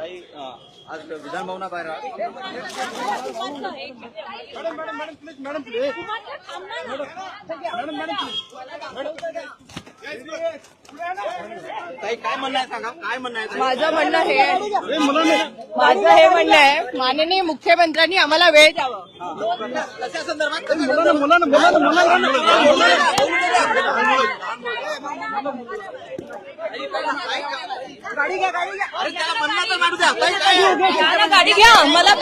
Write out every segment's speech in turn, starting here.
आज विधान भवनाबाहेर ताई काय म्हणणं आहे सांगा? काय म्हणणं आहे ताई? माझं म्हणणं हे माझं हे म्हणणं आहे माननीय मुख्यमंत्र्यांनी आम्हाला वेळ द्यावा. कशा संदर्भात? गाडी घ्या गाडी घ्या गाडी घ्या मला?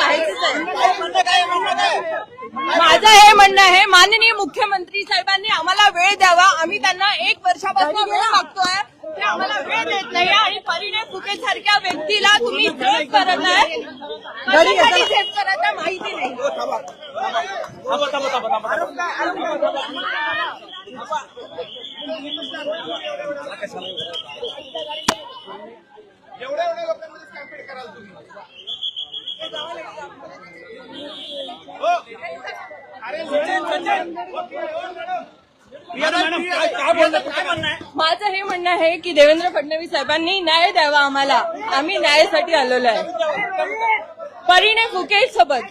माझं हे म्हणणं आहे माननीय मुख्यमंत्री साहेबांनी आम्हाला वेळ द्यावा. आम्ही त्यांना एक वर्षापासून वेळ मागतोय. ते आम्हाला वेळ देत नाही आणि परिणय फुके सारख्या व्यक्तीला तुम्ही सेफ करत आहे. कशासाठी सेफ करत आहे माहिती नाही. काय बोलणं काय म्हणणं आहे माझं हे म्हणणं आहे की देवेंद्र फडणवीस साहेबांनी न्याय द्यावा आम्हाला. आम्ही न्यायासाठी आलेलो आहे. परिणय फुके सोबत.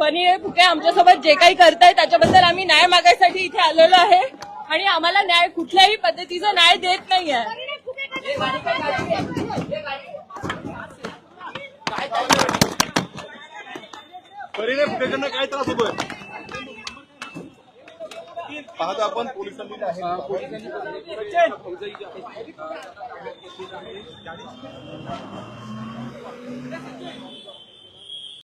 परिणय फुके आमच्यासोबत जे काही करताय त्याच्याबद्दल आम्ही न्याय मागायसाठी इथे आलेलो आहे. आणि आम्हाला न्याय कुठल्याही पद्धतीचा न्याय देत नाही आहे परिणय फुटेकरनं काय त्रास होतोय? पाहतो आपण पोलिसांनी आहे.